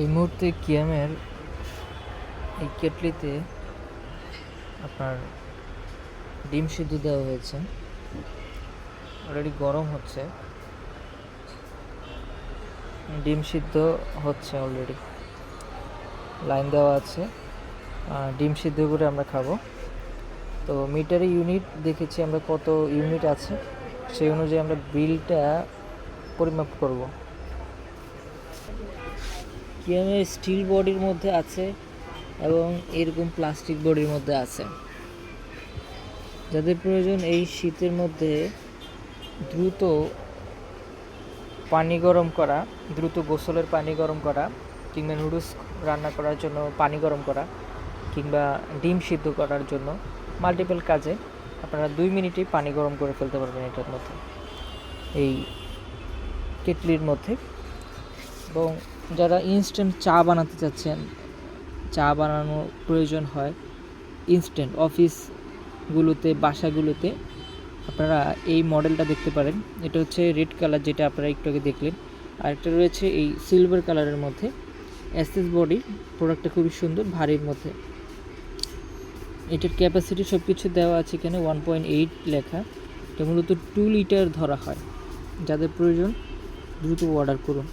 এই মুহূর্তে কিয়ামের এই কেটলিতে আপনার ডিম সিদ্ধ দেওয়া হয়েছে। অলরেডি গরম হচ্ছে। ডিম সিদ্ধ হচ্ছে অলরেডি লাইন দেওয়া আছে। ডিম সিদ্ধ করে আমরা খাব। তো মিটারে ইউনিট দেখেছি আমরা কত ইউনিট আছে। সেই অনুযায়ী আমরা বিলটা পরিমাপ করব। কিয়ামের স্টিল বডির মধ্যে আছে এবং এরকম প্লাস্টিক বডির মধ্যে আছে। যাদের প্রয়োজন এই শীতের মধ্যে দ্রুত পানি গরম করা, দ্রুত গোসলের পানি গরম করা কিংবা নুডলস রান্না করার জন্য পানি গরম করা কিংবা ডিম সিদ্ধ করার জন্য মাল্টিপল কাজে আপনারা দুই মিনিটেই পানি গরম করে ফেলতে পারবেন এটার মধ্যে। এই কেটলির মধ্যে এবং যারা ইনস্ট্যান্ট চা বানাতে চাচ্ছেন, চা বানানোর প্রয়োজন হয় ইনস্ট্যান্ট অফিসগুলোতে বাসাগুলোতে। আপনারা এই মডেলটা দেখতে পারেন। এটা হচ্ছে রেড কালার যেটা আপনারা একটু আগে দেখলেন। আর একটা রয়েছে এই সিলভার কালারের মধ্যে। এসএস বডি প্রোডাক্টটা খুবই সুন্দর, ভারীর মধ্যে। এটার ক্যাপাসিটি সব কিছু দেওয়া আছে এখানে ওয়ান পয়েন্ট এইট লেখা। এটা মূলত টু লিটার ধরা হয়। যাদের প্রয়োজন, দ্রুত অর্ডার করুন।